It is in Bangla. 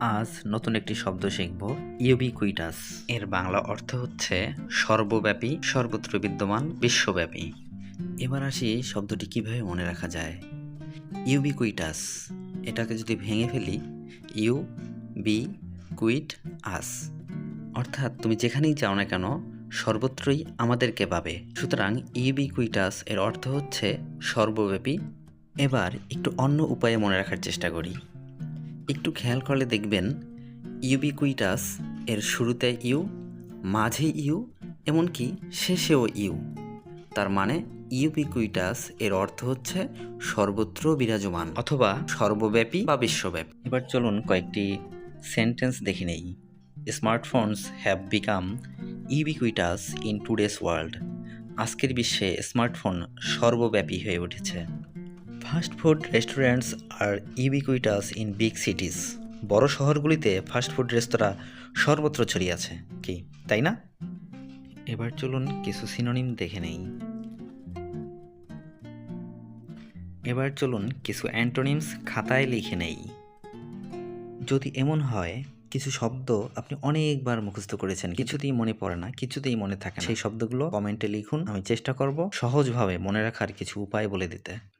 আজ নতুন একটি শব্দ শিখব ইউবিকুইটাস এর বাংলা অর্থ হচ্ছে সর্বব্যাপী, সর্বত্র বিদ্যমান, বিশ্বব্যাপী। এবার আসি শব্দটি কীভাবে মনে রাখা যায়। ইউবিকুইটাস এটাকে যদি ভেঙে ফেলি ইউ বি কুইট আস অর্থাৎ তুমি যেখানেই যাও না কেন, সর্বত্রই আমাদেরকে পাবে। সুতরাং ইউবিকুইটাস এর অর্থ হচ্ছে সর্বব্যাপী। এবার একটু অন্য উপায়ে মনে রাখার চেষ্টা করি। একটু খেয়াল করলে দেখবেন ইউবিকুইটাস এর শুরুতে ইউ মাঝে ইউ এমনকি শেষেও ইউ। তার মানে ইউবিকুইটাস এর অর্থ হচ্ছে সর্বত্র বিরাজমান অথবা সর্বব্যাপী বা বিশ্বব্যাপী। এবার চলুন কয়েকটি সেন্টেন্স দেখে নেই। Smartphones have become ubiquitous in today's world আজকের বিশ্বে স্মার্টফোন সর্বব্যাপী হয়ে উঠেছে। Fast food restaurants are ubiquitous in big cities বড় শহরগুলিতে ফাস্ট ফুড রেস্তোরাঁ সর্বত্র ছড়িয়ে আছে, কি, তাই না? এবার চলুন কিছু সিনোনিম দেখে নেই। এবার চলুন কিছু অ্যান্টোনিমস খাতায় লিখে নেই। যদি এমন হয়, কিছু শব্দ আপনি অনেকবার মুখস্থ করেছেন, কিছুতেই মনে পড়ে না, কিছুতেই মনে থাকে সেই শব্দগুলো কমেন্টে লিখুন, আমি চেষ্টা করব সহজভাবে মনে রাখার কিছু উপায় বলে দিতে।